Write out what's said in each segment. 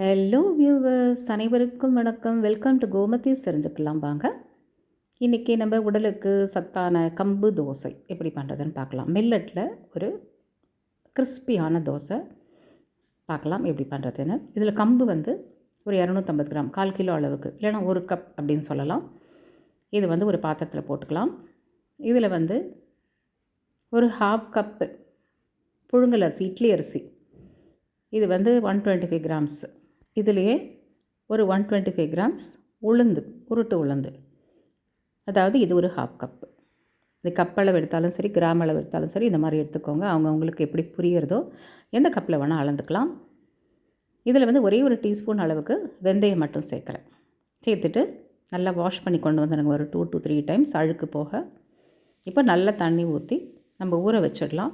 Hello viewers அனைவருக்கும் வணக்கம். Welcome to Gomathi's. தெரிஞ்சுக்கலாம் வாங்க. இன்றைக்கி நம்ம உடலுக்கு சத்தான கம்பு தோசை எப்படி பண்ணுறதுன்னு பார்க்கலாம். மில்லட்டில் ஒரு கிறிஸ்பியான தோசை பார்க்கலாம் எப்படி பண்ணுறதுன்னு இதில் கம்பு வந்து ஒரு இரநூத்தம்பது கிராம் கால் கிலோ அளவுக்கு இல்லைன்னா ஒரு கப் அப்படின்னு சொல்லலாம். இது வந்து ஒரு பாத்திரத்தில் போட்டுக்கலாம். இதில் வந்து ஒரு ஹாஃப் கப்பு புழுங்கல் அரிசி இட்லி அரிசி. இது வந்து ஒன் டுவெண்ட்டி ஃபைவ் கிராம்ஸ் இதுலேயே ஒரு ஒன் டுவெண்ட்டி ஃபைவ் கிராம்ஸ் உளுந்து உருட்டு உளுந்து. அதாவது இது ஒரு ஹாஃப் கப்பு இது கப் அளவு எடுத்தாலும் சரி கிராம் அளவு எடுத்தாலும் சரி இந்த மாதிரி எடுத்துக்கோங்க. அவங்க அவங்களுக்கு எப்படி புரியுறதோ எந்த கப்பில் வேணால் அளந்துக்கலாம். இதில் வந்து ஒரே ஒரு டீஸ்பூன் அளவுக்கு வெந்தயம் மட்டும் சேர்க்குறேன். சேர்த்துட்டு நல்லா வாஷ் பண்ணி கொண்டு வந்துடுங்க ஒரு டூ டூ த்ரீ டைம்ஸ் அழுக்கு போக. இப்போ நல்லா தண்ணி ஊற்றி நம்ம ஊற வச்சிடலாம்.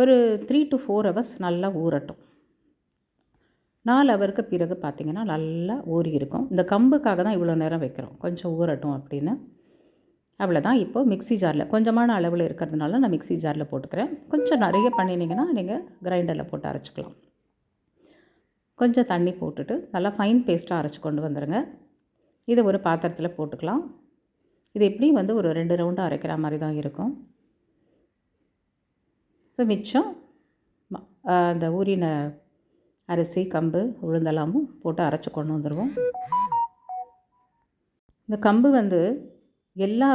ஒரு த்ரீ டு ஃபோர் ஹவர்ஸ் நல்லா ஊறட்டும். நாலு அவருக்கு பிறகு பார்த்திங்கன்னா நல்லா ஊறி இருக்கும். இந்த கம்புக்காக தான் இவ்வளோ நேரம் வைக்கிறோம். கொஞ்சம் ஊறட்டும் அப்படின்னு. அவ்வளோதான் இப்போது மிக்ஸி ஜாரில் கொஞ்சமான அளவில் இருக்கிறதுனால நான் மிக்ஸி ஜாரில் போட்டுக்கிறேன். கொஞ்சம் நிறைய பண்ணினீங்கன்னா நீங்கள் கிரைண்டரில் போட்டு அரைச்சிக்கலாம். கொஞ்சம் தண்ணி போட்டுட்டு நல்லா ஃபைன் பேஸ்ட்டாக அரைச்சி கொண்டு வந்துடுங்க இதை ஒரு பாத்திரத்தில் போட்டுக்கலாம். இது எப்படியும் வந்து ஒரு ரெண்டு ரவுண்டு அரைக்கிற மாதிரி தான் இருக்கும். ஸோ மிச்சம் அந்த ஊரின அரிசி கம்பு உளுந்தெல்லாமும் போட்டு அரைச்சி கொண்டு வந்துடுவோம் இந்த கம்பு வந்து எல்லா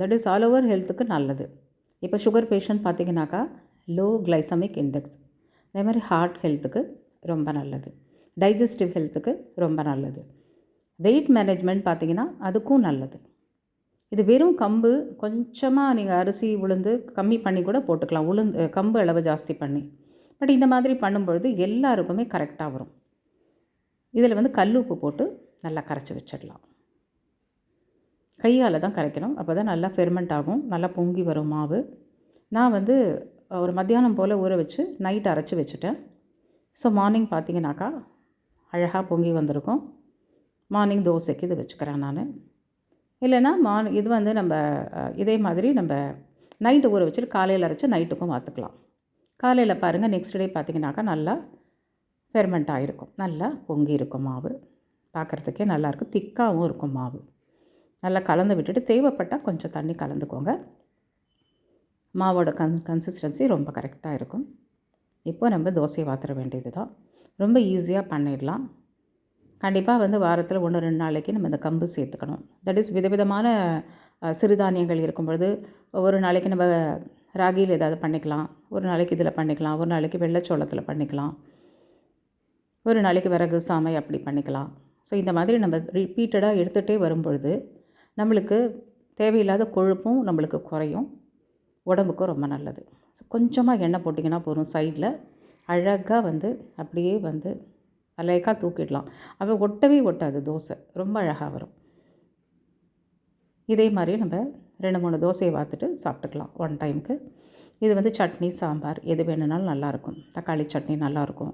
தட் இஸ் ஆல் ஓவர் ஹெல்த்துக்கு நல்லது. இப்போ சுகர் பேஷண்ட் பார்த்திங்கனாக்கா லோ கிளைசமிக் இண்டெக்ஸ் அதே மாதிரி ஹார்ட் ஹெல்த்துக்கு ரொம்ப நல்லது. டைஜஸ்டிவ் ஹெல்த்துக்கு ரொம்ப நல்லது. வெயிட் மேனேஜ்மெண்ட் பார்த்திங்கன்னா அதுக்கும் நல்லது. இது வெறும் கம்பு கொஞ்சமாக நீங்கள் அரிசி உளுந்து கம்மி பண்ணி கூட போட்டுக்கலாம். உளுந்து கம்பு அளவு ஜாஸ்தி பண்ணி. பட் இந்த மாதிரி பண்ணும்பொழுது எல்லாருக்குமே கரெக்டாக வரும். இதில் வந்து கல் உப்பு போட்டு நல்லா கரைச்சி வச்சிடலாம். கையால் தான் கரைக்கணும். அப்போ தான் நல்லா ஃபெர்மெண்ட் ஆகும். நல்லா பொங்கி வரும் மாவு. நான் வந்து ஒரு மத்தியானம் போல் ஊற வச்சு நைட் அரைச்சி வச்சுட்டேன். ஸோ மார்னிங் பார்த்தீங்கன்னாக்கா அழகாக பொங்கி வந்திருக்கும். மார்னிங் தோசைக்கு இது வச்சுக்கிறேன் நான். இல்லைன்னா மார்னிங் இது வந்து நம்ம இதே மாதிரி நம்ம நைட்டு ஊற வச்சுட்டு காலையில் அரைச்சி நைட்டுக்கும் பார்த்துக்கலாம் காலையில் பாருங்கள் நெக்ஸ்ட் டே பார்த்திங்கனாக்கா நல்லா ஃபெர்மெண்ட் ஆகிருக்கும் நல்லா பொங்கி இருக்கும் மாவு பார்க்குறதுக்கே நல்லாயிருக்கும் திக்காகவும் இருக்கும் மாவு. நல்லா கலந்து விட்டுட்டு தேவைப்பட்டால் கொஞ்சம் தண்ணி கலந்துக்கோங்க. மாவோட கன் கன்சிஸ்டன்சி ரொம்ப கரெக்டாக இருக்கும். இப்போ நம்ம தோசையை வாத்துற வேண்டியது தான் ரொம்ப ஈஸியாக பண்ணிடலாம். கண்டிப்பாக வந்து வாரத்தில் ஒன்று ரெண்டு நாளைக்கு நம்ம இந்த கம்பு சேர்த்துக்கணும். தட் இஸ் விதவிதமான சிறுதானியங்கள் இருக்கும்பொழுது ஒரு நாளைக்கு நம்ம ராகியில் ஏதாவது பண்ணிக்கலாம். ஒரு நாளைக்கு இதில் பண்ணிக்கலாம். ஒரு நாளைக்கு வெள்ளைச்சோளத்தில் பண்ணிக்கலாம். ஒரு நாளைக்கு விறகு சாமை அப்படி பண்ணிக்கலாம். ஸோ இந்த மாதிரி நம்ம ரிப்பீட்டடாக எடுத்துகிட்டே வரும்பொழுது நம்மளுக்கு தேவையில்லாத கொழுப்பும் நம்மளுக்கு குறையும். உடம்புக்கும் ரொம்ப நல்லது. கொஞ்சமாக எண்ணெய் போட்டிங்கன்னா போதும். சைடில் அழகாக வந்து அப்படியே வந்து அழகாக தூக்கிடலாம். அப்போ ஒட்டவே ஒட்டாது. தோசை ரொம்ப அழகாக வரும். இதே மாதிரி நம்ம ரெண்டு மூணு தோசையை பார்த்துட்டு சாப்பிட்டுக்கலாம் ஒன் டைமுக்கு இது வந்து சட்னி சாம்பார். எது வேணுனாலும் நல்லாயிருக்கும். தக்காளி சட்னி நல்லாயிருக்கும்.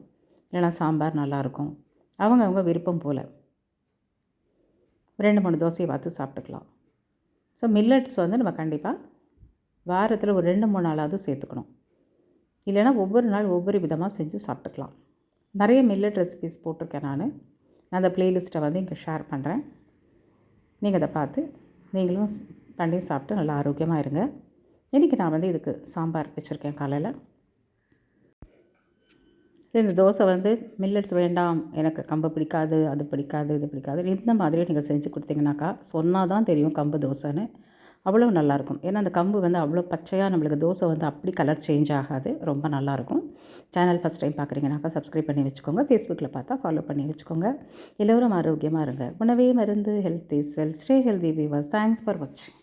இல்லைனா சாம்பார் நல்லாயிருக்கும். அவங்க அவங்க விருப்பம் போல். ரெண்டு மூணு தோசையை பார்த்து சாப்பிட்டுக்கலாம். ஸோ மில்லட்ஸ் வந்து நம்ம கண்டிப்பாக வாரத்தில் ஒரு ரெண்டு மூணு நாளாவது சேர்த்துக்கணும். இல்லைனா ஒவ்வொரு நாள் ஒவ்வொரு விதமாக செஞ்சு சாப்பிட்டுக்கலாம். நிறைய மில்லட் ரெசிபிஸ் போட்டிருக்கேன் நான். நான் அந்த ப்ளேலிஸ்ட்டை வந்து இங்கே ஷேர் பண்ணுறேன் நீங்கள் அதை பார்த்து நீங்களும் பண்ணி சாப்பிட்டு நல்லா ஆரோக்கியமாக இருங்க. இன்றைக்கி நான் வந்து இதுக்கு சாம்பார் வச்சுருக்கேன் காலையில். இந்த தோசை வந்து மில்லட்ஸ் வேண்டாம் எனக்கு கம்பு பிடிக்காது அது பிடிக்காது இது பிடிக்காது. இந்த மாதிரி நீங்கள் செஞ்சு கொடுத்தீங்கனாக்கா சொன்னால் தான் தெரியும் கம்பு தோசைன்னு. அவ்வளோ நல்லாயிருக்கும் ஏன்னா அந்த கம்பு வந்து அவ்வளோ பச்சையாக நம்மளுக்கு தோசை வந்து அப்படி கலர் சேஞ்ச் ஆகாது. ரொம்ப நல்லாயிருக்கும் சேனல் ஃபஸ்ட் டைம் பார்க்குறீங்கனாக்கா சப்ஸ்கிரைப் பண்ணி வச்சுக்கோங்க. ஃபேஸ்புக்கில் பார்த்தா ஃபாலோ பண்ணி வச்சுக்கோங்க. எல்லோரும் ஆரோக்கியமாக இருங்க. உணவே மருந்து health is wealth stay healthy Vilas thanks for வாட்சிங்